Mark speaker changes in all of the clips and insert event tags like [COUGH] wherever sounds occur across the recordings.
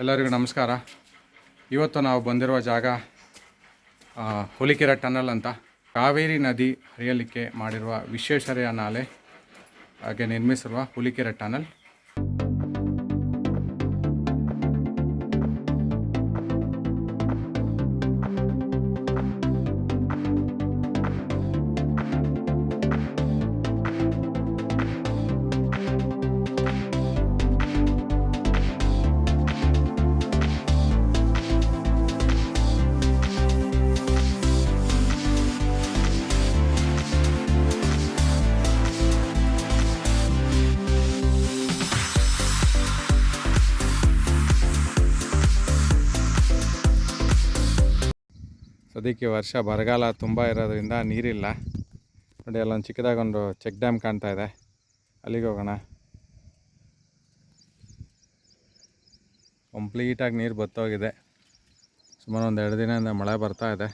Speaker 1: ಎಲ್ಲರಿಗೂ ನಮಸ್ಕಾರ. ಇವತ್ತು ನಾವು ಬಂದಿರುವ ಜಾಗ ಹುಲಿಕೆರೆ ಟನಲ್ ಅಂತ. ಕಾವೇರಿ ನದಿ ಹರಿಯಲಿಕ್ಕೆ ಮಾಡಿರುವ ವಿಶ್ವೇಶ್ವರಯ್ಯ ನಾಲೆ, ಹಾಗೆ ನಿರ್ಮಿಸಿರುವ ಹುಲಿಕೆರೆ ಟನಲ್. ಸದ್ಯಕ್ಕೆ ವರ್ಷ ಬರಗಾಲ ತುಂಬ ಇರೋದ್ರಿಂದ ನೀರಿಲ್ಲ. ನೋಡಿ, ಅಲ್ಲೊಂದು ಚಿಕ್ಕದಾಗೊಂದು ಚೆಕ್ ಡ್ಯಾಮ್ ಕಾಣ್ತಾ ಇದೆ. ಅಲ್ಲಿಗೆ ಹೋಗೋಣ. ಕಂಪ್ಲೀಟಾಗಿ ನೀರು ಬತ್ತೋಗಿದೆ. ಸುಮಾರು ಒಂದು ಎರಡು ದಿನದಿಂದ ಮಳೆ ಬರ್ತಾ ಇದೆ.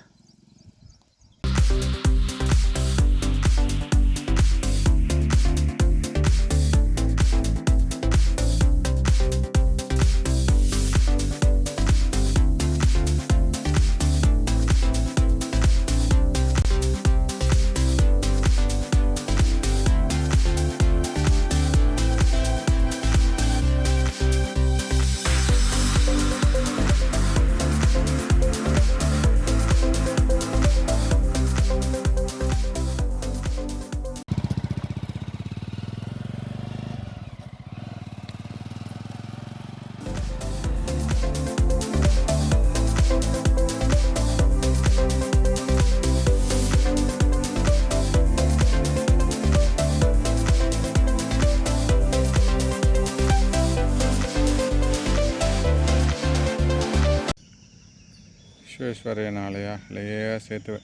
Speaker 1: ವಿಶ್ವೇಶ್ವರಯ್ಯ ಲೇಯ ಸೇತುವೆ.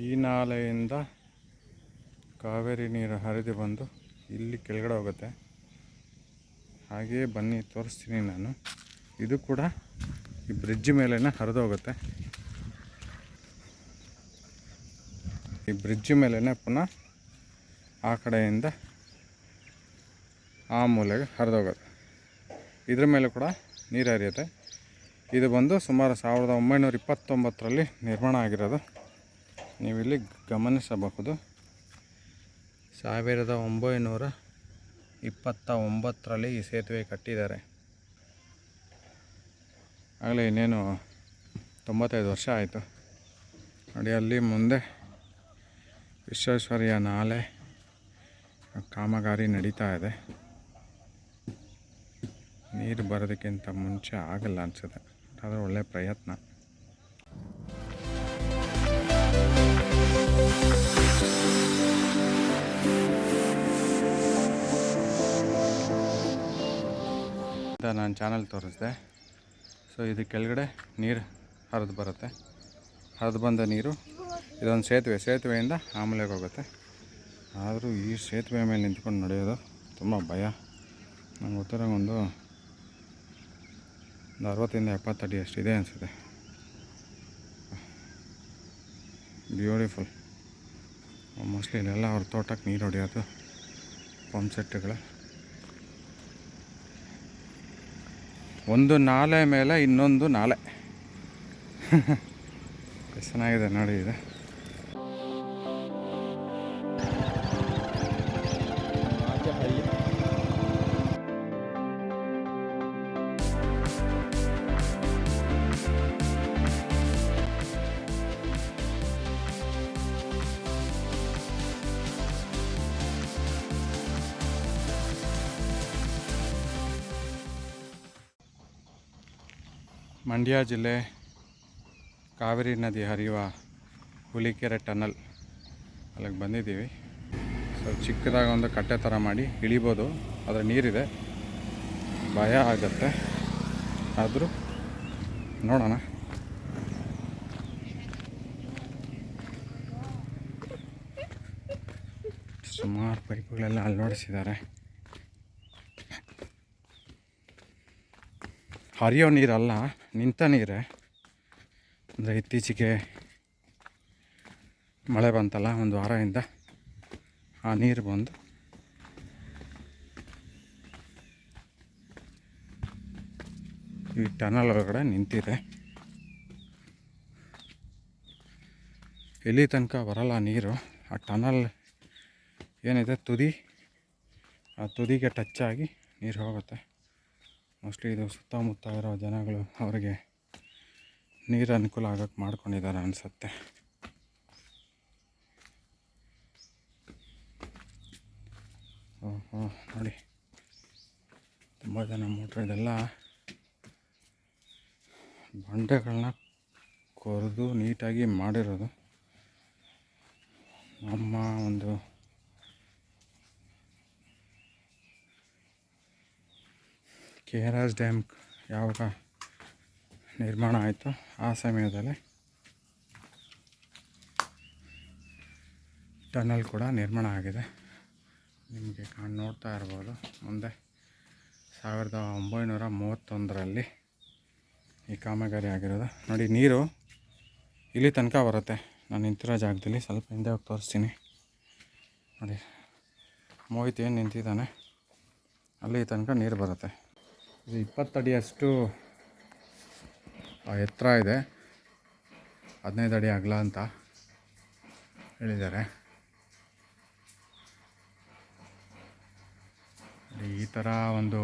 Speaker 1: ಈ ನಾಲೆಯಿಂದ ಕಾವೇರಿ ನೀರು ಹರಿದು ಬಂದು ಇಲ್ಲಿ ಕೆಳಗಡೆ ಹೋಗುತ್ತೆ. ಹಾಗೆಯೇ ಬನ್ನಿ, ತೋರಿಸ್ತೀನಿ ನಾನು. ಇದು ಕೂಡ ಈ ಬ್ರಿಡ್ಜ್ ಮೇಲೇ ಹರಿದು ಹೋಗುತ್ತೆ. ಈ ಬ್ರಿಡ್ಜ್ ಮೇಲೇ ಪುನಃ ಆ ಕಡೆಯಿಂದ ಆ ಮೂಲೆಗೆ ಹರಿದೋಗೋದು ಇದ್ರ ಮೇಲೆ ಕೂಡ ನೀರು ಹರಿಯುತ್ತೆ. ಇದು ಬಂದು ಸುಮಾರು ಸಾವಿರದ ಒಂಬೈನೂರ ಇಪ್ಪತ್ತೊಂಬತ್ತರಲ್ಲಿ ನಿರ್ಮಾಣ ಆಗಿರೋದು. ನೀವಿಲ್ಲಿ ಗಮನಿಸಬಹುದು. ಸಾವಿರದ ಒಂಬೈನೂರ ಇಪ್ಪತ್ತ ಒಂಬತ್ತರಲ್ಲಿ ಈ ಸೇತುವೆ ಕಟ್ಟಿದ್ದಾರೆ. ಆಗಲೇ ಇನ್ನೇನು ತೊಂಬತ್ತೈದು ವರ್ಷ ಆಯಿತು. ನೋಡಿ, ಅಲ್ಲಿ ಮುಂದೆ ವಿಶ್ವೇಶ್ವರಯ್ಯ ನಾಲೆ, ಕಾಮಗಾರಿ ನಡೀತಾ ಇದೆ. ನೀರು ಬರೋದಕ್ಕಿಂತ ಮುಂಚೆ ಆಗಲ್ಲ ಅನಿಸುತ್ತೆ. ಆದರೆ ಒಳ್ಳೆಯ ಪ್ರಯತ್ನ. ನಾನು ಚಾನಲ್ ತೋರಿಸಿದೆ. ಸೊ ಇದು ಕೆಳಗಡೆ ನೀರು ಹರಿದು ಬರುತ್ತೆ. ಹರಿದು ಬಂದ ನೀರು ಇದೊಂದು ಸೇತುವೆ. ಸೇತುವೆಯಿಂದ ಆಮೇಲೆಗೆ ಹೋಗುತ್ತೆ. ಆದರೂ ಈ ಸೇತುವೆ ಮೇಲೆ ನಿಂತ್ಕೊಂಡು ನಡೆಯೋದು ತುಂಬ ಭಯ. ನಂಗೆ ಗೊತ್ತಿರೋ ಒಂದು ಒಂದು ಅರವತ್ತಿಂದ ಎಪ್ಪತ್ತಡಿ ಅಷ್ಟಿದೆ ಅನಿಸುತ್ತೆ. ಬ್ಯೂಟಿಫುಲ್ ಮೋಸ್ಟ್ಲಿ ಇಲ್ಲೆಲ್ಲ ಅವ್ರ ತೋಟಕ್ಕೆ ನೀರು ಹೊಡೆಯೋದು ಪಂಪ್ ಸೆಟ್ಗಳು ಒಂದು ನಾಲೆ ಮೇಲೆ ಇನ್ನೊಂದು ನಾಲೆ. [LAUGHS] ಚೆನ್ನಾಗಿದೆ ನೋಡಿ ಇದು. ಮಂಡ್ಯ ಜಿಲ್ಲೆ ಕಾವೇರಿ ನದಿ ಹರಿಯುವ ಹುಲಿಕೆರೆ ಟನಲ್ ಅಲ್ಲಿಗೆ ಬಂದಿದ್ದೀವಿ. ಸೊ, ಚಿಕ್ಕದಾಗಿ ಒಂದು ಕಟ್ಟೆ ಥರ ಮಾಡಿ ಇಳಿಬೋದು. ಅದರ ನೀರಿದೆ. ಭಯ ಆಗತ್ತೆ. ಆದರೂ ನೋಡೋಣ. ಸುಮಾರು ಪೈಪುಗಳೆಲ್ಲ ಅಳವಡಿಸಿದ್ದಾರೆ ಹರಿಯೋ ನೀರಲ್ಲ. ನಿಂತ ನೀರೇ ಅಂದರೆ ಇತ್ತೀಚೆಗೆ ಮಳೆ ಬಂತಲ್ಲ, ಒಂದು ವಾರದಿಂದ ಆ ನೀರು ಬಂದು ಈ ಟನಲ್ ಒಳಗಡೆ ನಿಂತಿದೆ. ಇಲ್ಲಿ ತನಕ ಬರಲ್ಲ ನೀರು. ಆ ಟನಲ್ ಏನಿದೆ, ತುದಿ. ಆ ತುದಿಗೆ ಟಚ್ ಆಗಿ ನೀರು ಹೋಗುತ್ತೆ. ಮೋಸ್ಟ್ಲಿ ಇದು ಸುತ್ತಮುತ್ತ ಇರೋ ಜನಗಳು ಅವರಿಗೆ ನೀರು ಅನುಕೂಲ ಆಗೋಕ್ಕೆ ಮಾಡ್ಕೊಂಡಿದ್ದಾರೆ ಅನಿಸುತ್ತೆ. ಓಹೋ, ನೋಡಿ. ತುಂಬ ಜನ ಮೋಟ್ರ್ ಇದೆಲ್ಲ ಬಂಡೆಗಳನ್ನ ಕೊರೆದು ನೀಟಾಗಿ ಮಾಡಿರೋದು. ನಮ್ಮ ಒಂದು ಕೆ ಆರ್ ಎಸ್ ಡ್ಯಾಮ್ ಯಾವಾಗ ನಿರ್ಮಾಣ ಆಯಿತು ಆ ಸಮಯದಲ್ಲಿ ಟನಲ್ ಕೂಡ ನಿರ್ಮಾಣ ಆಗಿದೆ. ನಿಮಗೆ ಕಾಣ್, ನೋಡ್ತಾ ಇರ್ಬೋದು. ಮುಂದೆ ಸಾವಿರದ ಒಂಬೈನೂರ ಮೂವತ್ತೊಂದರಲ್ಲಿ ಈ ಕಾಮಗಾರಿ ಆಗಿರೋದು. ನೋಡಿ, ನೀರು ಇಲ್ಲಿ ತನಕ ಬರುತ್ತೆ. ನಾನು ನಿಂತಿರೋ ಜಾಗದಲ್ಲಿ ಸ್ವಲ್ಪ ಹಿಂದೆ ಹೋಗಿ ತೋರಿಸ್ತೀನಿ. ನೋಡಿ, ಮೋಹಿತ್ ಏನು ನಿಂತಿದ್ದಾನೆ? ಅಲ್ಲಿ ತನಕ ನೀರು ಬರುತ್ತೆ. ಇದು ಇಪ್ಪತ್ತಡಿಯಷ್ಟು ಆ, ಎತ್ತರ ಇದೆ. ಹದಿನೈದು ಅಡಿ ಅಗಲ ಅಂತ ಹೇಳಿದ್ದಾರೆ. ಈ ಥರ ಒಂದು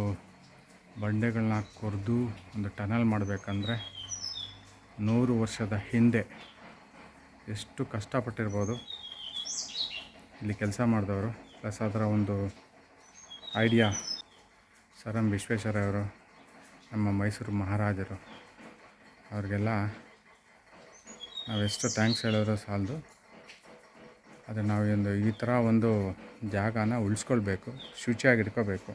Speaker 1: ಬಂಡೆಗಳನ್ನ ಕೊರೆದು ಒಂದು ಟನಲ್ ಮಾಡಬೇಕಂದ್ರೆ ನೂರು ವರ್ಷದ ಹಿಂದೆ ಎಷ್ಟು ಕಷ್ಟಪಟ್ಟಿರ್ಬೋದು ಇಲ್ಲಿ ಕೆಲಸ ಮಾಡಿದವರು. ಪ್ಲಸ್ ಅದರ ಒಂದು ಐಡಿಯಾ ಸರ್ ಎಂ ವಿಶ್ವೇಶ್ವರಯ್ಯವರು ನಮ್ಮ ಮೈಸೂರು ಮಹಾರಾಜರು. ಅವ್ರಿಗೆಲ್ಲ ನಾವೆಷ್ಟು ಥ್ಯಾಂಕ್ಸ್ ಹೇಳಿದ್ರು ಸಾಲದು. ಅದು ನಾವು ಒಂದು ಈ ಥರ ಒಂದು ಜಾಗನ ಉಳಿಸ್ಕೊಳ್ಬೇಕು, ಶುಚಿಯಾಗಿ ಇಟ್ಕೋಬೇಕು.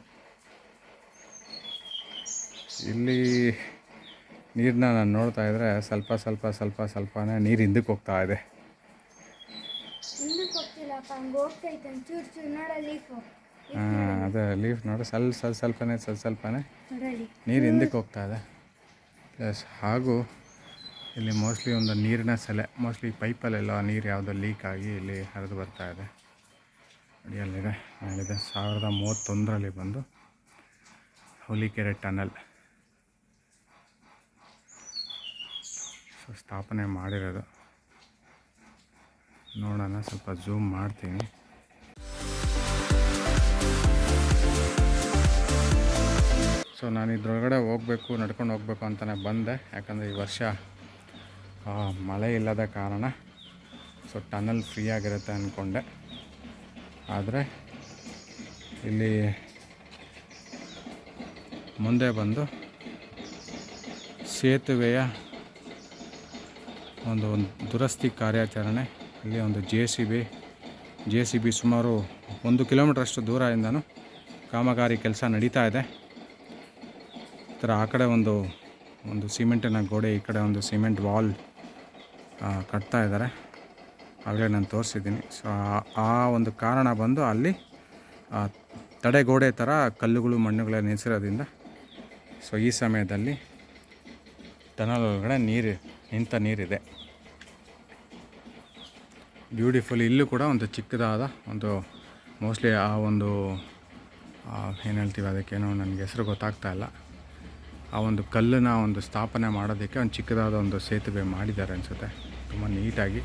Speaker 1: ಇಲ್ಲಿ ನೀರನ್ನ ನಾನು ನೋಡ್ತಾ ಇದ್ದರೆ ಸ್ವಲ್ಪ ಸ್ವಲ್ಪ ಸ್ವಲ್ಪ ಸ್ವಲ್ಪನೇ ನೀರು ಹಿಂದಕ್ಕೆ ಹೋಗ್ತಾ ಇದೆ. ಹಾಂ ಅದೇ ಲೀಫ್ ನೋಡಿ ಸ್ವಲ್ಪ ಸ್ವಲ್ಪ ಸ್ವಲ್ಪನೇ ಸ್ವಲ್ಪ ಸ್ವಲ್ಪನೇ. ನೀರು ಹಿಂದಕ್ಕೆ ಹೋಗ್ತಾ ಇದೆ. ಪ್ಲಸ್ ಹಾಗೂ ಇಲ್ಲಿ ಮೋಸ್ಟ್ಲಿ ಒಂದು ನೀರಿನ ಸೆಲೆ ಮೋಸ್ಟ್ಲಿ ಪೈಪಲ್ಲೆಲ್ಲ ನೀರು ಯಾವುದೋ ಲೀಕ್ ಆಗಿ ಇಲ್ಲಿ ಹರಿದು ಬರ್ತಾ ಇದೆ. ನೋಡಿ ಅಲ್ಲಿದೆ ಅಲ್ಲಿದೆ. ಸಾವಿರದ ಮೂವತ್ತೊಂದರಲ್ಲಿ ಬಂದು ಹುಲಿಕೆರೆ ಟನಲ್. ಸೊ ಸ್ಥಾಪನೆ ಮಾಡಿರೋದು. ನೋಡೋಣ ಸ್ವಲ್ಪ ಝೂಮ್ ಮಾಡ್ತೀನಿ. ಸೊ ನಾನು ಇದ್ರೊಳಗಡೆ ಹೋಗಬೇಕು, ನಡ್ಕೊಂಡು ಹೋಗ್ಬೇಕು ಅಂತಲೇ ಬಂದೆ. ಯಾಕಂದರೆ ಈ ವರ್ಷ ಮಳೆ ಇಲ್ಲದ ಕಾರಣ ಸೊ ಟನಲ್ ಫ್ರೀ ಆಗಿರುತ್ತೆ ಅಂದ್ಕೊಂಡೆ ಆದರೆ ಇಲ್ಲಿ ಮುಂದೆ ಬಂದು ಸೇತುವೆಯ ಒಂದು ದುರಸ್ತಿ ಕಾರ್ಯಾಚರಣೆ, ಇಲ್ಲಿ ಒಂದು J C B, J C B ಸುಮಾರು ಒಂದು ಕಿಲೋಮೀಟ್ರಷ್ಟು ದೂರದಿಂದನೂ ಕಾಮಗಾರಿ ಕೆಲಸ ನಡೀತಾ ಇದೆ. ಥರ ಆ ಕಡೆ ಒಂದು ಒಂದು ಸಿಮೆಂಟಿನ ಗೋಡೆ, ಈ ಕಡೆ ಒಂದು ಸಿಮೆಂಟ್ ವಾಲ್ ಕಟ್ತಾ ಇದ್ದಾರೆ. ಆಗಲೇ ನಾನು ತೋರಿಸಿದ್ದೀನಿ. ಸೊ ಆ- ಒಂದು ಕಾರಣ ಬಂದು ಅಲ್ಲಿ ತಡೆಗೋಡೆ ಥರ ಕಲ್ಲುಗಳು, ಮಣ್ಣುಗಳ ನಿಲ್ಲಿಸಿರೋದ್ರಿಂದ ಸೊ ಈ ಸಮಯದಲ್ಲಿ ಒಳಗಡೆ ನೀರು, ನಿಂತ ನೀರಿದೆ. ಬ್ಯೂಟಿಫುಲ್ ಇಲ್ಲೂ ಕೂಡ ಒಂದು ಚಿಕ್ಕದಾದ ಒಂದು ಮೋಸ್ಟ್ಲಿ ಆ ಒಂದು ಏನು ಹೇಳ್ತೀವಿ ಅದಕ್ಕೇನೋ ನನಗೆ ಹೆಸರು ಗೊತ್ತಾಗ್ತಾ ಇಲ್ಲ. ಆ ಒಂದು ಕಲ್ಲನ್ನ ಒಂದು ಸ್ಥಾಪನೆ ಮಾಡೋದಕ್ಕೆ ಒಂದು ಚಿಕ್ಕದಾದ ಒಂದು ಸೇತುವೆ ಮಾಡಿದ್ದಾರೆ ಅನಿಸುತ್ತೆ. ತುಂಬ ನೀಟಾಗಿ.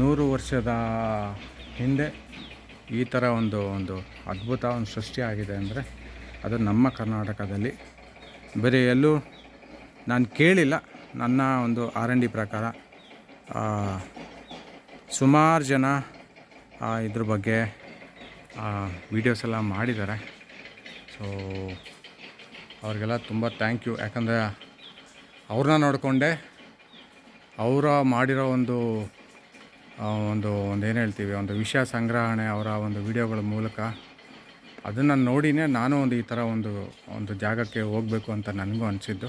Speaker 1: ನೂರು ವರ್ಷದ ಹಿಂದೆ ಈ ಥರ ಒಂದು ಒಂದು ಅದ್ಭುತ, ಒಂದು ಸೃಷ್ಟಿಯಾಗಿದೆ ಅಂದರೆ ಅದು ನಮ್ಮ ಕರ್ನಾಟಕದಲ್ಲಿ. ಬೇರೆ ಎಲ್ಲೂ ನಾನು ಕೇಳಿಲ್ಲ. ನನ್ನ ಒಂದು ಆರ್ ಎನ್ ಡಿ ಪ್ರಕಾರ ಸುಮಾರು ಜನ ಇದ್ರ ಬಗ್ಗೆ ವೀಡಿಯೋಸ್ ಎಲ್ಲ ಮಾಡಿದ್ದಾರೆ. ಸೊ ಅವ್ರಿಗೆಲ್ಲ ತುಂಬ ಥ್ಯಾಂಕ್ ಯು ಯಾಕಂದರೆ ಅವ್ರನ್ನ ನೋಡಿಕೊಂಡೆ, ಅವರ ಮಾಡಿರೋ ಒಂದು ಒಂದು ಒಂದು ಏನು ಹೇಳ್ತೀವಿ, ಒಂದು ವಿಷಯ ಸಂಗ್ರಹಣೆ, ಅವರ ಒಂದು ವಿಡಿಯೋಗಳ ಮೂಲಕ ಅದನ್ನು ನೋಡಿನೇ ನಾನು ಒಂದು ಈ ಥರ ಒಂದು ಒಂದು ಜಾಗಕ್ಕೆ ಹೋಗಬೇಕು ಅಂತ ನನಗೂ ಅನಿಸಿದ್ದು.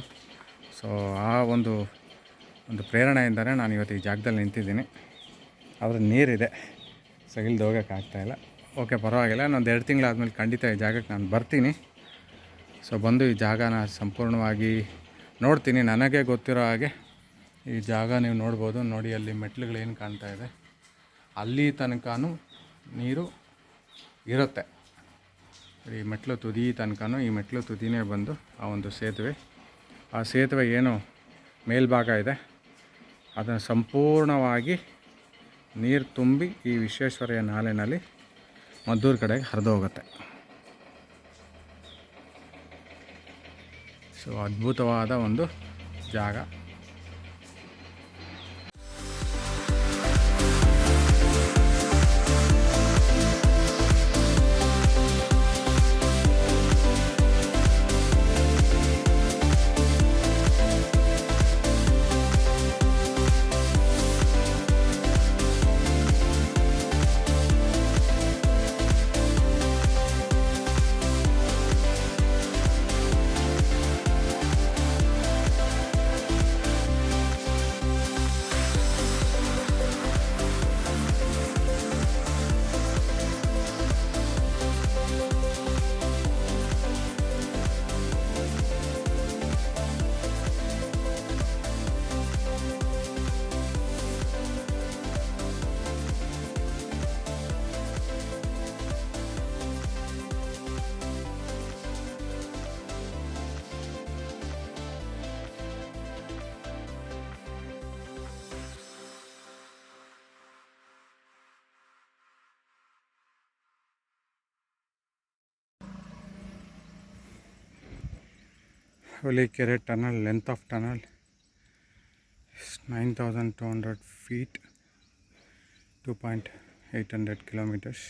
Speaker 1: ಸೊ ಆ ಒಂದು ಒಂದು ಪ್ರೇರಣೆಯಿಂದನೇ ನಾನು ಇವತ್ತು ಈ ಜಾಗದಲ್ಲಿ ನಿಂತಿದ್ದೀನಿ. ಆದರೆ ನೀರಿದೆ, ಸಗಿಲ್ದು ಹೋಗೋಕ್ಕಾಗ್ತಾಯಿಲ್ಲ ಓಕೆ ಪರವಾಗಿಲ್ಲ, ಇನ್ನೊಂದು ಎರಡು ತಿಂಗಳಾದಮೇಲೆ ಖಂಡಿತ ಈ ಜಾಗಕ್ಕೆ ನಾನು ಬರ್ತೀನಿ. ಸೊ ಬಂದು ಈ ಜಾಗನ ಸಂಪೂರ್ಣವಾಗಿ ನೋಡ್ತೀನಿ. ನನಗೆ ಗೊತ್ತಿರೋ ಹಾಗೆ ಈ ಜಾಗ ನೀವು ನೋಡ್ಬೋದು. ನೋಡಿ ಅಲ್ಲಿ ಮೆಟ್ಲುಗಳೇನು ಕಾಣ್ತಾ ಇದೆ. ಅಲ್ಲಿ ತನಕನೂ ನೀರು ಇರುತ್ತೆ. ಈ ಮೆಟ್ಲು ತುದಿ ತನಕನೂ ಈ ಮೆಟ್ಲು ತುದಿನೇ ಬಂದು ಆ ಒಂದು ಸೇತುವೆ. ಆ ಸೇತುವೆ ಏನು ಮೇಲ್ಭಾಗ ಇದೆ. ಅದನ್ನು ಸಂಪೂರ್ಣವಾಗಿ ನೀರು ತುಂಬಿ ಈ ವಿಶ್ವೇಶ್ವರಯ್ಯ ನಾಲೆನಲ್ಲಿ ಮದ್ದೂರು ಕಡೆಗೆ ಹರಿದು ಸೊ ಅದ್ಭುತವಾದ ಒಂದು ಜಾಗ. Hulikere tunnel length of tunnel nine thousand two hundred feet two point eight hundred kilometres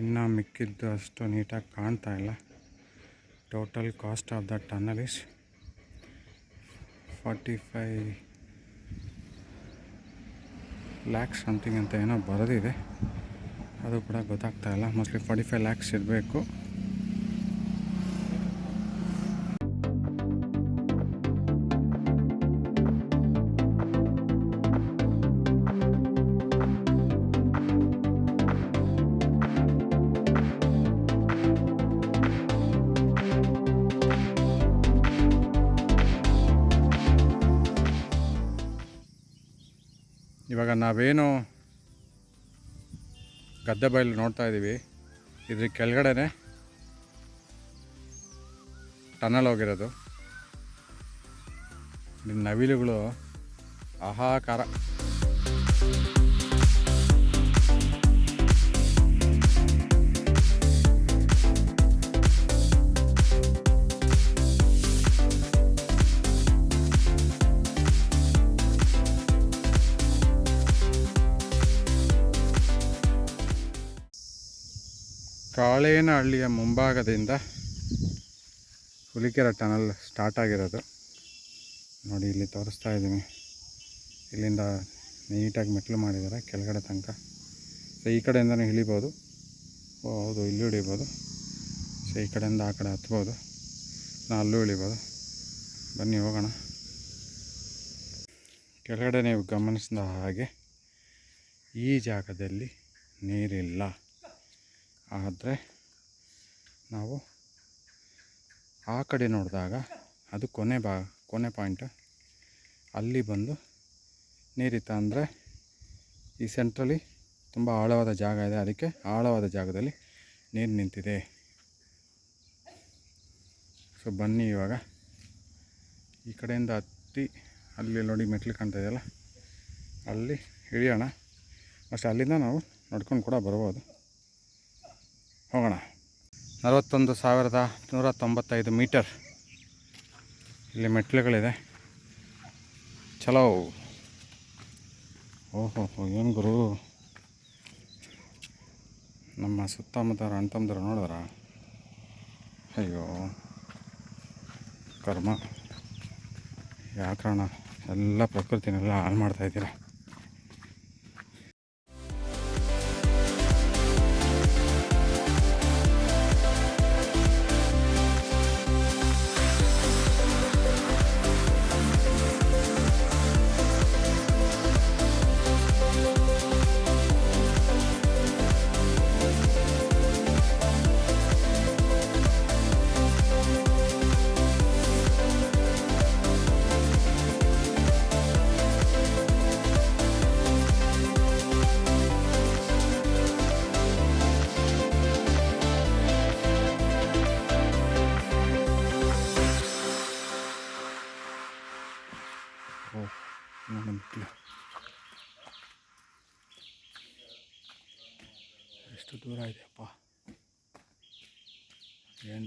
Speaker 1: ಇನ್ನು ಮಿಕ್ಕಿದ್ದು ಅಷ್ಟು ನೀಟಾಗಿ ಕಾಣ್ತಾ ಇಲ್ಲ. Total cost of the tunnel is forty five lakhs something ಅಂತ ಏನೋ ಬರೆದಿದೆ. ಅದು ಕೂಡ ಗೊತ್ತಾಗ್ತಾ ಇಲ್ಲ. ಮೋಸ್ಟ್ಲಿ ಫಾರ್ಟಿ ಫೈವ್ ಲ್ಯಾಕ್ಸ್ ಇರಬೇಕು. ಇವಾಗ ನಾವೇನು ಗದ್ದೆ ಬಯಲು ನೋಡ್ತಾ ಇದ್ದೀವಿ. ಇದ್ರ ಕೆಳಗಡೆನೆ ಟನಲ್ ಹೋಗಿರೋದು. ನವಿಲುಗಳು ಆಹಾಕಾರ. ಕಾಳೇನಹಳ್ಳಿಯ ಮುಂಭಾಗದಿಂದ ಹುಲಿಕೆರೆ ಟನಲ್ ಸ್ಟಾರ್ಟ್ ಆಗಿರೋದು. ನೋಡಿ ಇಲ್ಲಿ ತೋರಿಸ್ತಾ ಇದ್ದೀನಿ. ಇಲ್ಲಿಂದ ನೀಟಾಗಿ ಮೆಟ್ಲು ಮಾಡಿದ್ದಾರೆ, ಕೆಳಗಡೆ ತನಕ. ಸೊ ಈ ಕಡೆಯಿಂದಲೇ ಇಳಿಬೋದು. ಓ, ಹೌದು, ಇಲ್ಲಿ ಇಳಿಬೋದು. ಸೊ ಈ ಕಡೆಯಿಂದ ಆ ಕಡೆ ಹತ್ಬೋದು. ನಾ ಅಲ್ಲೂ ಇಳಿಬೋದು. ಬನ್ನಿ, ಹೋಗೋಣ. ಕೆಳಗಡೆ ನೀವು ಗಮನಿಸಿದ ಹಾಗೆ ಈ ಜಾಗದಲ್ಲಿ ನೀರಿಲ್ಲ. ಆದರೆ ನಾವು ಆ ಕಡೆ ನೋಡಿದಾಗ ಅದು ಕೊನೆ ಬಾ, ಕೊನೆ ಪಾಯಿಂಟ್ ಅಲ್ಲಿ ಬಂದು ನೀರಿತ್ತ. ಅಂದರೆ ಈ ಸೆಂಟ್ರಲ್ಲಿ ತುಂಬ ಆಳವಾದ ಜಾಗ ಇದೆ. ಅದಕ್ಕೆ ಆಳವಾದ ಜಾಗದಲ್ಲಿ ನೀರು ನಿಂತಿದೆ. ಸೊ ಬನ್ನಿ ಇವಾಗ. ಈ ಕಡೆಯಿಂದ ಹತ್ತಿ ಅಲ್ಲಿ ನೋಡಿ ಮೆಟ್ಲು ಕಾಣ್ತಾ ಇದೆಯಲ್ಲ, ಅಲ್ಲಿ ಇಳಿಯೋಣ. ಅಷ್ಟೇ ಅಲ್ಲಿಂದ ನಾವು ನಡ್ಕೊಂಡು ಕೂಡ ಬರ್ಬೋದು. ಹೋಗೋಣ. ನಲವತ್ತೊಂದು ಸಾವಿರದ ನೂರ ತೊಂಬತ್ತೈದು ಮೀಟರ್. ಇಲ್ಲಿ ಮೆಟ್ಲುಗಳಿದೆ ಚಲೋ. ಓಹೋ ಏನು ಗುರು? ನಮ್ಮ ಸುತ್ತಮುತ್ತ ಅಣ್ಣ ತಮ್ಮದ್ರು ನೋಡಿದ್ರ? ಅಯ್ಯೋ, ಕರ್ಮ. ಯಾಕಣ್ಣ ಎಲ್ಲ ಪ್ರಕೃತಿನೆಲ್ಲ ಹಾಳು ಮಾಡ್ತಾಯಿದ್ದೀರಾ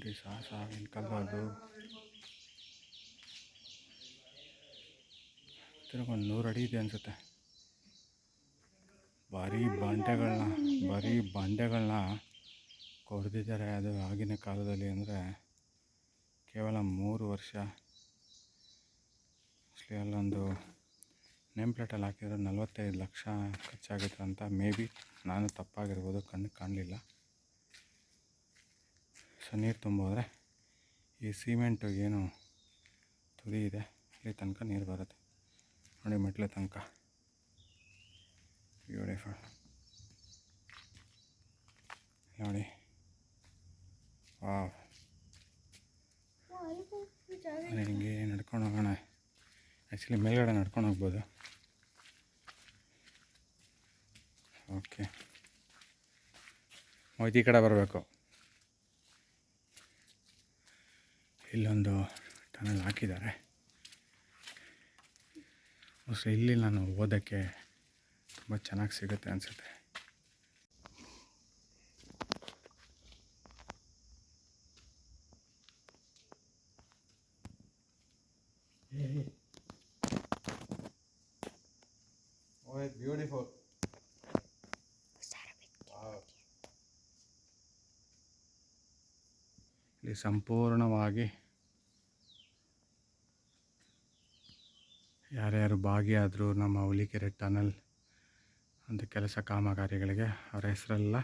Speaker 1: ಏನು sa ಆಗಿನ ಕಾಲದ್ದು ತಿರ್ಗೊಂದು ನೂರು ಅಡಿ ಇದೆ ಅನಿಸುತ್ತೆ ಭಾರಿ ಬಂಡೆಗಳನ್ನ ಭಾರಿ ಬಂಡೆಗಳನ್ನ ಕೊರೆದಿದ್ದಾರೆ ಅದು ಆಗಿನ ಕಾಲದಲ್ಲಿ ಅಂದರೆ ಕೇವಲ ಮೂರು ವರ್ಷ. ಮೋಸ್ಟ್ಲಿ ಅಲ್ಲೊಂದು ನೇಮ್ ಪ್ಲೇಟಲ್ಲಿ ಹಾಕಿದ್ರೆ ನಲ್ವತ್ತೈದು ಲಕ್ಷ ಖರ್ಚಾಗುತ್ತೆ ಅಂತ ಮೇ ಬಿ ನಾನು ತಪ್ಪಾಗಿರ್ಬೋದು, ಕಣ್ಣು ಕಾಣಲಿಲ್ಲ. ಸೊ ನೀರು ತುಂಬೋದ್ರೆ ಈ ಸಿಮೆಂಟು ಏನು ತುದಿ ಇದೆ ಇಲ್ಲಿ ತನಕ ನೀರು ಬರುತ್ತೆ. ನೋಡಿ ಮೆಟ್ಲೆ ತನಕ. ಬ್ಯೂಟಿಫುಲ್ ನೋಡಿ. ವಾವ್ ಹಿಂಗೆ ನಡ್ಕೊಂಡು ಹೋಗೋಣ. ಆ್ಯಕ್ಚುಲಿ ಮೇಲ್ಗಡೆ ನಡ್ಕೊಂಡು ಹೋಗ್ಬೋದು. ಓಕೆ ಮೊಯ್ತಿ ಕಡೆ ಬರಬೇಕು. ಇಲ್ಲೊಂದು ಟನಲ್ ಹಾಕಿದ್ದಾರೆ. ಮೋಸ್ಟ್ಲಿ ಇಲ್ಲಿ ನಾನು ಓದೋಕ್ಕೆ ತುಂಬ ಚೆನ್ನಾಗಿ ಸಿಗುತ್ತೆ ಅನಿಸುತ್ತೆ. ಸಂಪೂರ್ಣವಾಗಿ ಯಾರ್ಯಾರು ಭಾಗಿಯಾದರೂ ನಮ್ಮ ಹುಲಿಕೆರೆ ಟನಲ್ ಅಂತ ಕೆಲಸ ಕಾಮಗಾರಿಗಳಿಗೆ ಅವರ ಹೆಸರೆಲ್ಲ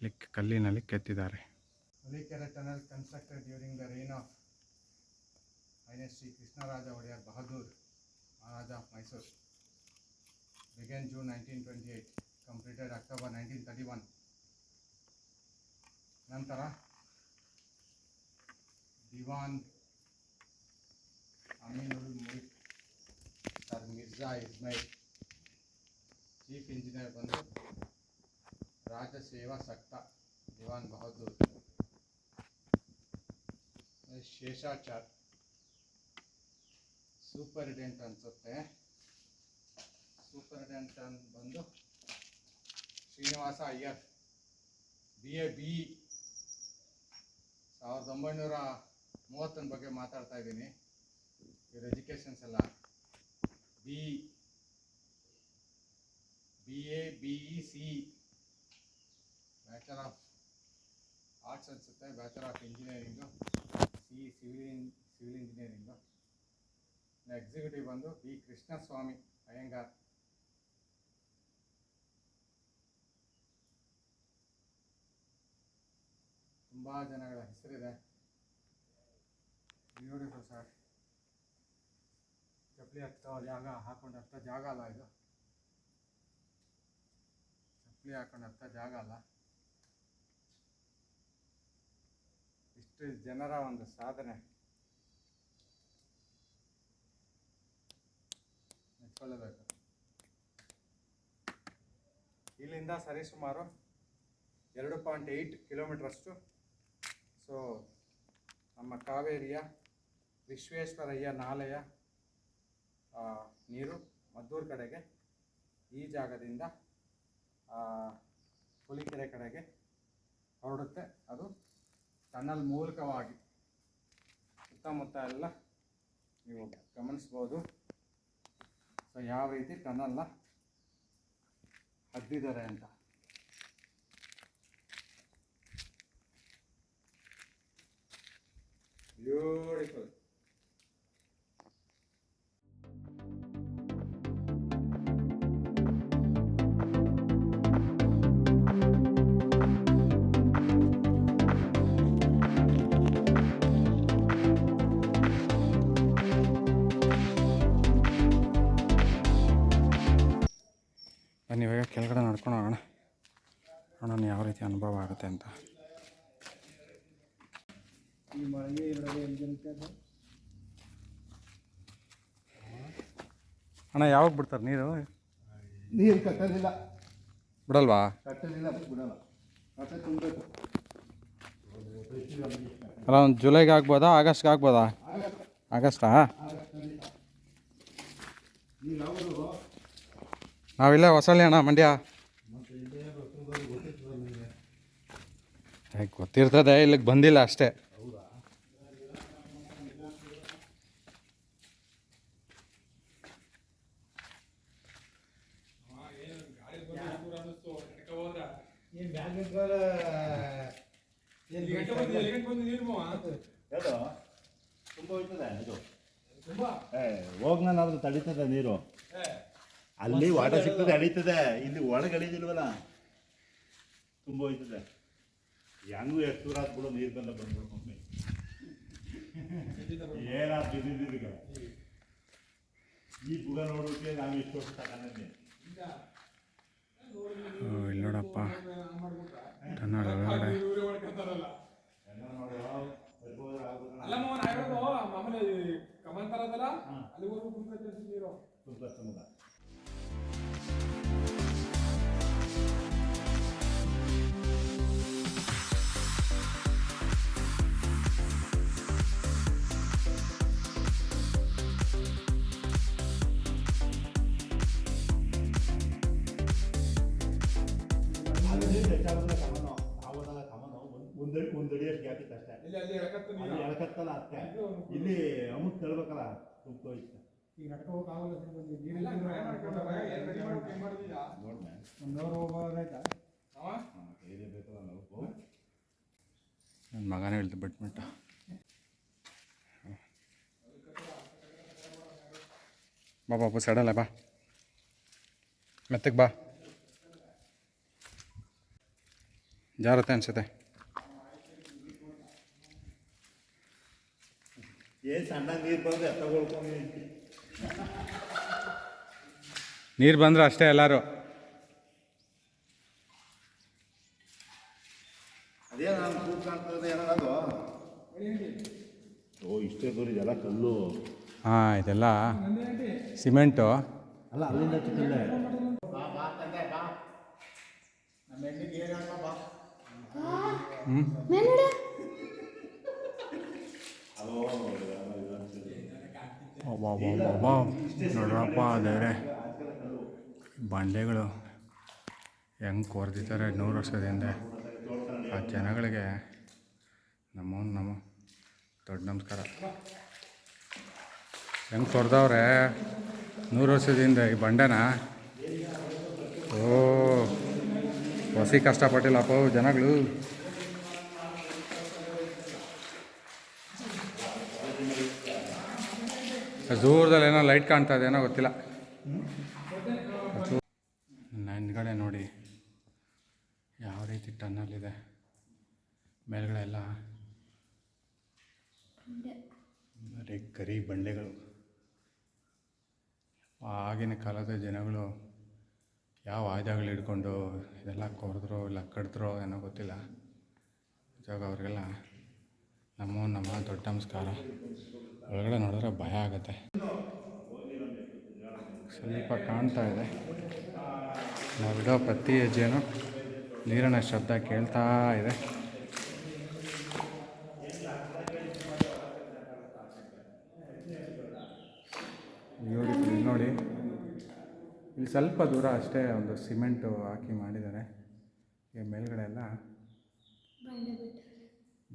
Speaker 1: ಇಲ್ಲಿ ಕಲ್ಲಿನಲ್ಲಿ ಕೆತ್ತಿದ್ದಾರೆ Hulikere tunnel constructed during the reign of Shri Krishnaraja Wodeyar Bahadur Maharaja of Mysuru eight June 1928, nineteen thirty 1931. ನಂತರ Diwan Aminul Mulk sir Mirza Ismail chief engineer ಬಂದು ರಾಜಸೇವಾ ಸಕ್ತ ದಿವಾನ್ ಬಹದ್ದೂರ್ ಶೇಷಾಚಾರ್ ಸೂಪರಿಡೆಂಟ್ ಅನ್ಸುತ್ತೆ ಸೂಪರಿಡೆಂಟ್ ಅಂತ ಬಂದು Srinivasa Iyer B A B ಸಾವಿರದ ಒಂಬೈನೂರ ಮೂವತ್ತೊಂದು ಬಗ್ಗೆ ಮಾತಾಡ್ತಾ ಇದ್ದೀನಿ. ಇವ್ರ ಎಜುಕೇಷನ್ಸ್ ಎಲ್ಲ. B B A B C bachelor of arts ಅನಿಸುತ್ತೆ. Bachelor of engineering C civil civil engineering executive ಬಂದು ಬಿ ಕೃಷ್ಣಸ್ವಾಮಿ, ಅಯ್ಯಂಗಾರ್. ತುಂಬ ಜನಗಳ ಹೆಸರಿದೆ. ಸರ್. ಚಪ್ಪಲಿ ಹಾಕ್ತಾವ ಜಾಗ ಹಾಕೊಂಡು ಅರ್ಥ ಜಾಗ ಅಲ್ಲ ಇದು. ಚಪ್ಪಲಿ ಹಾಕೊಂಡು ಅರ್ಥ ಜಾಗ ಅಲ್ಲ. ಇಷ್ಟು ಜನರ ಒಂದು ಸಾಧನೆ. ಮೆಚ್ಕೊಳ್ಳಬೇಕು. ಇಲ್ಲಿಂದ ಸರಿಸುಮಾರು ಎರಡು ಪಾಯಿಂಟ್ ಏಯ್ಟ್ ಕಿಲೋಮೀಟ್ರಷ್ಟು. ಸೊ, ನಮ್ಮ ಕಾವೇರಿಯ ವಿಶ್ವೇಶ್ವರಯ್ಯ ನಾಲೆಯ ನೀರು ಮದ್ದೂರು ಕಡೆಗೆ, ಈ ಜಾಗದಿಂದ ಹುಲಿಕೆರೆ ಕಡೆಗೆ ಹೊರಡುತ್ತೆ. ಅದು ಟನಲ್ ಮೂಲಕವಾಗಿ. ಸುತ್ತಮುತ್ತ ಎಲ್ಲ ನೀವು ಗಮನಿಸ್ಬೋದು. ಸೊ ಯಾವ ರೀತಿ ಟನಲ್ನ ಹದ್ದಿದ್ದಾರೆ ಅಂತ. ಆಗುತ್ತೆ ಅಂತ ಅಣ್ಣ ಯಾವಾಗ ಬಿಡ್ತಾರೆ ನೀರು?
Speaker 2: ನೀರು ಕಟ್ಟೋದಿಲ್ಲ
Speaker 1: ಬಿಡಲ್ವಾ?
Speaker 2: ಕಟ್ಟೋದಿಲ್ಲ ಬಿಡಲ್ಲ. ಕಟ್ಟೆ ತುಂಬಬೇಕು.
Speaker 1: ಅಲ್ಲ ಒಂದು ಜುಲೈಗೆ ಆಗ್ಬೋದಾ ಆಗಸ್ಟ್ಗೆ ಆಗ್ಬೋದಾ? ಆಗಸ್ಟಾ? ನಾವಿಲ್ಲ ಹೊಸಳ್ಳಿ ಅಣ್ಣ ಮಂಡ್ಯ. ಗೊತ್ತಿರ್ತದೆ, ಇಲ್ಲಿಗೆ ಬಂದಿಲ್ಲ ಅಷ್ಟೇ.
Speaker 3: ಹೋಗ್ ನಾನಾದ್ರೂ ತಡೀತದೆ ನೀರು. ಅಲ್ಲಿ ವಾಟರ್ ಸಿಗ್ತದೆ, ಅಳೀತದೆ. ಇಲ್ಲಿ ಒಳಗೆ ಅಳೀದಿಲ್ವಲ್ಲ? ತುಂಬ ಹೋಯ್ತದೆ. ಹೆಂಗೂ ಎಷ್ಟು ದೂರ ಆದ್ಬಿಡು ನೀರು ಬಂದ ಬಂದ್ಬಿಡು ಒಮ್ಮೆ ಏನಾದ್ರು ಬಿದ್ದಿದ್ದೀಗ ಈ ಬುಡ ನೋಡೋಕೆ ನಾವು ಇಷ್ಟು ವರ್ಷ ತಗೊಂಡಿದ್ದೀನಿ
Speaker 1: ಓ, ಇಲ್ಲಿ ನೋಡಪ್ಪ ಕನ್ನಡ ಒಳಗಡೆ
Speaker 4: ಅಲ್ಲ ಮಾವ, ನಾ ಹೇಳೋದು ಮಾಮೂಲಿ ಕಮಲ್ ತರ ಅದಲ್ಲ ಅಲ್ಲಿವರೆಗೂ ಕುಂತ್ಕೊಳ್ತೀವಿ ನೀರು
Speaker 3: ತುಂಬ
Speaker 4: ಮಾಡ್ಕೊಂಡ, ಈಗ?
Speaker 3: ನೋಡ್ಮೆ.
Speaker 2: ಒಂದು ಹೋಗೋದಾಯ್ತಾ
Speaker 3: ಬೇಕಲ್ಲ ನಾವು?
Speaker 1: ನನ್ನ ಮಗನೇ ಹೇಳ್ತು ಬಿಟ್ಬಿಟ್ಟ. ಬಾ ಬಾಪು ಸಡಲ್ಲ ಬಾ. ಮೆತ್ತಗೆ ಬಾ. ಜಾರತ್ತೆ ಅನ್ಸುತ್ತೆ.
Speaker 3: ಸಣ್ಣ ನೀರು ಬಂದ್ರೆ ತಗೊಳ್ಕೊಂಡು
Speaker 1: ನೀರು ಬಂದ್ರೆ ಅಷ್ಟೇ ಎಲ್ಲರೂ.
Speaker 3: ಅದೇ ನಾನು ಕೂತ್ ಕಾಣ್ತದೆ ಏನದು ಓ ಇಷ್ಟೇ ದೂರ ಇದೆಲ್ಲ ಕಲ್ಲು.
Speaker 1: ಹಾಂ ಇದೆಲ್ಲ ಸಿಮೆಂಟು.
Speaker 3: ಅಲ್ಲ ಅಲ್ಲಿಂದ ಚಿಕ್ಕಲ್ಲೇ.
Speaker 5: ಮೇಲ್ಗಡೆ
Speaker 1: ನೋಡ್ರಪ್ಪ, ದೇವ್ರೆ. ಬಂಡೆಗಳು ಹೆಂಗೆ ಕೊರ್ದಿದ್ದಾರೆ ನೂರು ವರ್ಷದ ಹಿಂದೆ. ಆ ಜನಗಳಿಗೆ ನಮೋ ನಮ ದೊಡ್ಡ ನಮಸ್ಕಾರ. ಹೆಂಗೆ ಕೊರ್ದವ್ರೆ? ನೂರು ವರ್ಷದಿಂದ ಈ ಬಂಡೆನ? ಓ, ಹೊಸಿ ಕಷ್ಟಪಟ್ಟಿಲ್ಲಪ್ಪ ಜನಗಳು. ದೂರದಲ್ಲಿ ಏನೋ ಲೈಟ್ ಕಾಣ್ತಾ ಇದೆ ಏನೋ ಗೊತ್ತಿಲ್ಲ. ಹಿಂದ್ಗಡೆ ನೋಡಿ ಯಾವ ರೀತಿ ಟನ್ನಲ್ಲಿದೆ ಮೇಲ್ಗಡೆ ಎಲ್ಲ ಬರೀ ಕರಿ ಬಂಡೆಗಳು. ಆಗಿನ ಕಾಲದ ಜನಗಳು ಯಾವ ಆಯುಧಗಳು ಹಿಡ್ಕೊಂಡು ಇದೆಲ್ಲ ಕೊರೆದ್ರೋ ಇಲ್ಲ ಕಡಿದ್ರೋ ಏನೋ ಗೊತ್ತಿಲ್ಲ. ಇವಾಗ ಅವ್ರಿಗೆಲ್ಲ ನಮ್ಮ ನಮ್ಮ ದೊಡ್ಡ ನಮಸ್ಕಾರ. ಒಳಗಡೆ ನೋಡಿದ್ರೆ ಭಯ ಆಗುತ್ತೆ. ಸ್ವಲ್ಪ ಕಾಣ್ತಾ ಇದೆ. ನಾವಿಡೋ ಪ್ರತಿ ಹೆಜ್ಜೆನೂ ನೀರಿನ ಶಬ್ದ ಕೇಳ್ತಾ ಇದೆ. ನೋಡಿ ಇಲ್ಲಿ ನೋಡಿ ಇಲ್ಲಿ ಸ್ವಲ್ಪ ದೂರ ಅಷ್ಟೇ ಒಂದು ಸಿಮೆಂಟು ಹಾಕಿ ಮಾಡಿದ್ದಾರೆ. ಈಗ ಮೇಲ್ಗಡೆ ಎಲ್ಲ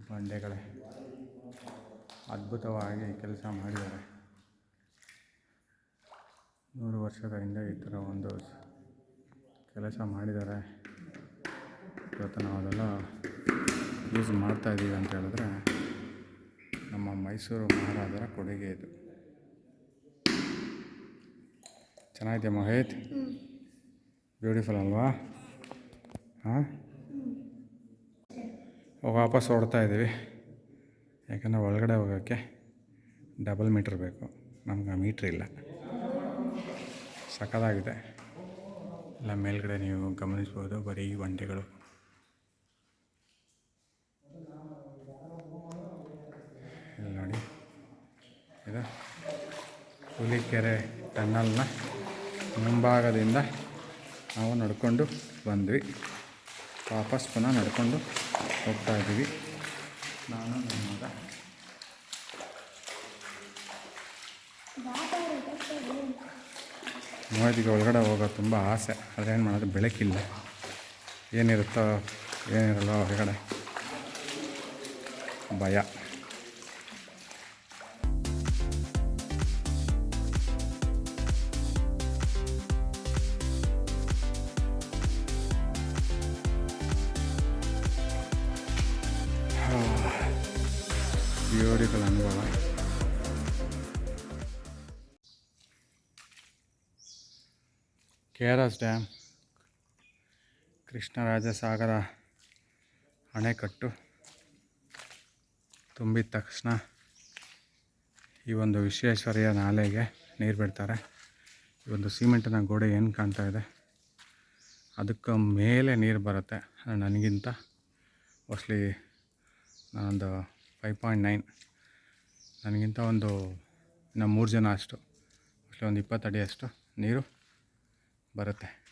Speaker 1: ಬಂಡೆಗಳೇ. ಅದ್ಭುತವಾಗಿ ಕೆಲಸ ಮಾಡಿದ್ದಾರೆ. ನೂರು ವರ್ಷದ ಹಿಂದೆ ಈ ಥರ ಒಂದು ಕೆಲಸ ಮಾಡಿದ್ದಾರೆ. ಇವತ್ತು ನಾವು ಅದೆಲ್ಲ ಯೂಸ್ ಮಾಡ್ತಾ ಇದ್ದೀವಿ ಅಂತ ಹೇಳಿದ್ರೆ ನಮ್ಮ ಮೈಸೂರು ಮಹಾರಾಜರ ಕೊಡುಗೆ ಇದು. ಚೆನ್ನಾಗಿದೆ ಮೋಹಿತ್? ಬ್ಯೂಟಿಫುಲ್ ಅಲ್ವಾ? ಹಾಂ? ವಾಪಸ್ ಹೊಡ್ತಾ ಇದ್ದೀವಿ. ಯಾಕಂದರೆ ಒಳಗಡೆ ಹೋಗೋಕ್ಕೆ ಡಬಲ್ ಮೀಟ್ರ್ ಬೇಕು. ನಮ್ಗೆ ಆ ಮೀಟ್ರ್ ಇಲ್ಲ. ಸಖತ್ತಾಗಿದೆ. ಇಲ್ಲ ಮೇಲ್ಗಡೆ ನೀವು ಗಮನಿಸ್ಬೋದು, ಬರೀ ಬಂಡೆಗಳು. ಇಲ್ಲಿ ನೋಡಿ. ಇದು ಹುಲಿಕೆರೆ ಟನ್ನಲ್ನ ಮುಂಭಾಗದಿಂದ ನಾವು ನಡ್ಕೊಂಡು ಬಂದ್ವಿ. ವಾಪಸ್ ಪುನಃ ನಡ್ಕೊಂಡು ಹೋಗ್ತಾ ಇದ್ದೀವಿ. ನಾನು ಮೂವತ್ತಿಗೆ ಒಳಗಡೆ ಹೋಗೋದು ತುಂಬ ಆಸೆ ಆದರೆ ಏನು ಮಾಡೋದು? ಬೆಳಕಿಲ್ಲ. ಏನಿರುತ್ತೋ ಏನಿರಲ್ಲ ಹೊರಗಡೆ. ಭಯ. K R S dam Krishnarajasagara ಅಣೆಕಟ್ಟು ತುಂಬಿದ ತಕ್ಷಣ ಈ ಒಂದು ವಿಶ್ವೇಶ್ವರಯ್ಯ ನಾಲೆಗೆ ನೀರು ಬಿಡ್ತಾರೆ. ಈ ಒಂದು ಸಿಮೆಂಟಿನ ಗೋಡೆ ಏನು ಕಾಣ್ತಾ ಇದೆ? ಅದಕ್ಕೆ ಮೇಲೆ ನೀರು ಬರುತ್ತೆ ನನಗಿಂತ ಮೋಸ್ಟ್ಲಿ ನಾನೊಂದು ಫೈವ್ ಪಾಯಿಂಟ್ ನೈನ್. ನನಗಿಂತ ಒಂದು ಇನ್ನು ಮೂರು ಜನ ಅಷ್ಟು, ಮೋಸ್ಟ್ಲಿ ಒಂದು ಇಪ್ಪತ್ತು ಅಡಿ ಅಷ್ಟು ನೀರು ಬರುತ್ತೆ.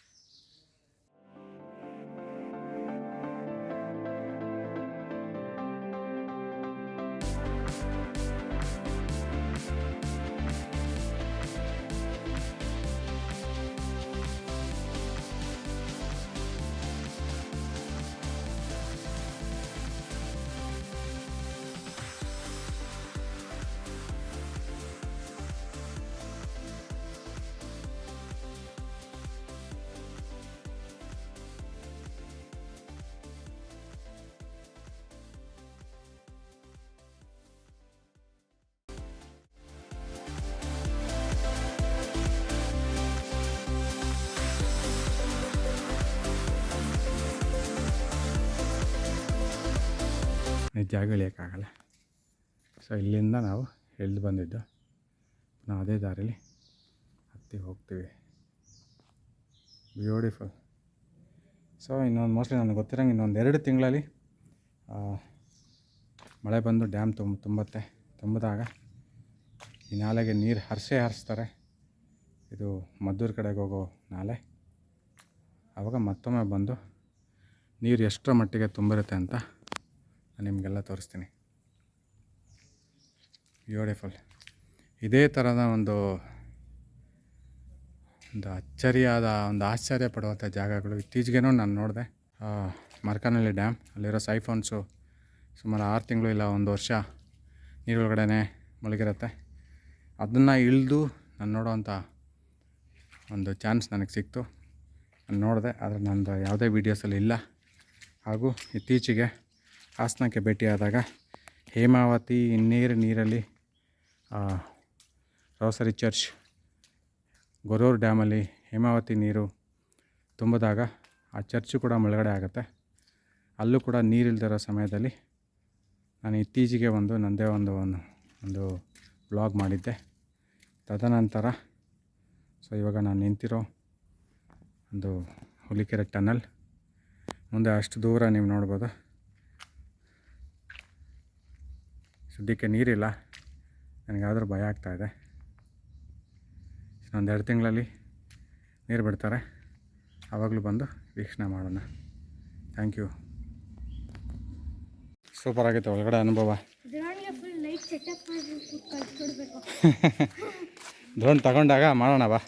Speaker 1: ಜಾಗ ಇಳಿಯೋಕ್ಕಾಗಲ್ಲ ಸೊ ಇಲ್ಲಿಂದ ನಾವು ಇಳಿದು ಬಂದಿದ್ದು. ನಾವು ಅದೇ ದಾರಿಲಿ ಹತ್ತಿ ಹೋಗ್ತೀವಿ. ಬ್ಯೂಟಿಫುಲ್ ಸೊ ಇನ್ನೊಂದು ಮೋಸ್ಟ್ಲಿ ನನಗೆ ಗೊತ್ತಿರೋಂಗೆ ಇನ್ನೊಂದು ಎರಡು ತಿಂಗಳಲ್ಲಿ ಮಳೆ ಬಂದು ಡ್ಯಾಮ್ ತುಂಬ ತುಂಬತ್ತೆ, ತುಂಬಿದಾಗ ಈ ನಾಲೆಗೆ ನೀರು ಹರಿಸೇ ಹರಿಸ್ತಾರೆ. ಇದು ಮದ್ದೂರು ಕಡೆಗೆ ಹೋಗೋ ನಾಲೆ. ಆವಾಗ ಮತ್ತೊಮ್ಮೆ ಬಂದು ನೀರು ಎಷ್ಟರ ಮಟ್ಟಿಗೆ ತುಂಬಿರುತ್ತೆ ಅಂತ ನಾನು ನಿಮಗೆಲ್ಲ ತೋರಿಸ್ತೀನಿ. ಬ್ಯೂಟಿಫುಲ್ ಇದೇ ಥರದ ಒಂದು ಒಂದು ಅಚ್ಚರಿಯಾದ, ಒಂದು ಆಶ್ಚರ್ಯ ಪಡುವಂಥ ಜಾಗಗಳು. ಇತ್ತೀಚೆಗೇನೂ ನಾನು ನೋಡಿದೆ. ಮರ್ಕನಹಳ್ಳಿ ಡ್ಯಾಮ್ ಅಲ್ಲಿರೋ ಸೈಫೋನ್ಸು ಸುಮಾರು ಆರು ತಿಂಗಳು ಇಲ್ಲ ಒಂದು ವರ್ಷ ನೀರೊಳಗಡೆ ಮುಳುಗಿರುತ್ತೆ. ಅದನ್ನು ಇಳಿದು ನಾನು ನೋಡೋವಂಥ ಒಂದು ಚಾನ್ಸ್ ನನಗೆ ಸಿಕ್ತು. ನಾನು ನೋಡಿದೆ, ಆದರೆ ನಂದು ಯಾವುದೇ ವೀಡಿಯೋಸಲ್ಲಿ ಇಲ್ಲ. ಹಾಗೂ ಇತ್ತೀಚೆಗೆ ಹಾಸನಕ್ಕೆ ಭೇಟಿಯಾದಾಗ ಹೇಮಾವತಿ ಹಿನ್ನೀರು ನೀರಲ್ಲಿ ರೋಸರಿ ಚರ್ಚ್, ಗೊರೂರು ಡ್ಯಾಮಲ್ಲಿ ಹೇಮಾವತಿ ನೀರು ತುಂಬಿದಾಗ ಆ ಚರ್ಚು ಕೂಡ ಮುಳುಗಡೆ ಆಗುತ್ತೆ. ಅಲ್ಲೂ ಕೂಡ ನೀರಿಲ್ದಿರೋ ಸಮಯದಲ್ಲಿ ನಾನು ಇತ್ತೀಚೆಗೆ ಒಂದು ನನ್ನದೇ ಒಂದು ಒಂದು ಒಂದು ಬ್ಲಾಗ್ ಮಾಡಿದ್ದೆ. ತದನಂತರ, ಸೊ ಇವಾಗ ನಾನು ನಿಂತಿರೋ ಒಂದು ಹುಲಿಕೆರೆ ಟನಲ್. ಮುಂದೆ ಅಷ್ಟು ದೂರ ನೀವು ನೋಡ್ಬೋದು. ಸದ್ಯಕ್ಕೆ ನೀರಿಲ್ಲ. ನನಗಾದರೂ ಭಯ ಆಗ್ತಾಯಿದೆ ಇನ್ನೊಂದು ಎರಡು ತಿಂಗಳಲ್ಲಿ ನೀರು ಬಿಡ್ತಾರೆ. ಆವಾಗಲೂ ಬಂದು ವೀಕ್ಷಣೆ ಮಾಡೋಣ. Thank you. ಸೂಪರ್ ಆಗಿತ್ತು ಒಳಗಡೆ ಅನುಭವ. ಡ್ರೋನ್ [LAUGHS] ತಗೊಂಡಾಗ ಮಾಡೋಣ ಬಾ.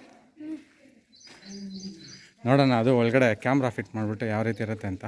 Speaker 1: ನೋಡೋಣ ಅದು ಒಳಗಡೆ ಕ್ಯಾಮ್ರಾ ಫಿಟ್ ಮಾಡಿಬಿಟ್ಟು ಯಾವ ರೀತಿ ಇರುತ್ತೆ ಅಂತ.